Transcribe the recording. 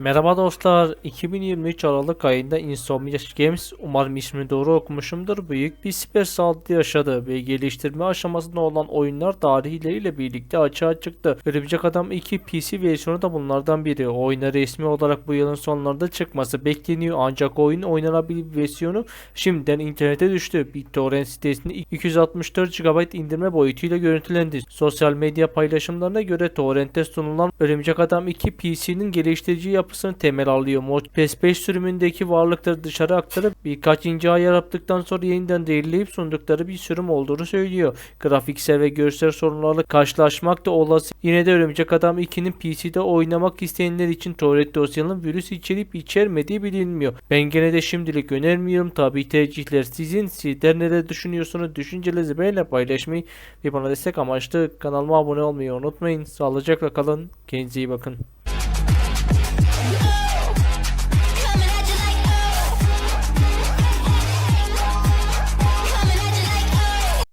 Merhaba dostlar. 2023 Aralık ayında Insomnia Games, umarım ismini doğru okumuşumdur, büyük bir siber saldırı yaşadı ve geliştirme aşamasında olan oyunlar tarihleriyle birlikte açığa çıktı. Örümcek Adam 2 PC versiyonu da bunlardan biri. Oyuna resmi olarak bu yılın sonlarında çıkması bekleniyor ancak oyun oynanabilir versiyonu şimdiden internete düştü. BitTorrent sitesinde 264 GB indirme boyutuyla görüntülendi. Sosyal medya paylaşımlarına göre torrente sunulan Örümcek Adam 2 PC'nin geliştirici yapısını temel alıyor. Mod PES 5 sürümündeki varlıkları dışarı aktarıp birkaç ince ayar yaptıktan sonra yeniden değerleyip sundukları bir sürüm olduğunu söylüyor. Grafiksel ve görsel sorunlarla karşılaşmak da olası. Yine de Örümcek Adam 2'nin PC'de oynamak isteyenler için torrent dosyanın virüs içerip içermediği bilinmiyor. Ben gene de şimdilik önermiyorum. Tabi tercihler sizin. Sizler neler düşünüyorsunuz? Düşüncelerinizi benimle paylaşmayı ve bana destek amaçlı kanalıma abone olmayı unutmayın. Sağlıcakla kalın. Kendinize iyi bakın.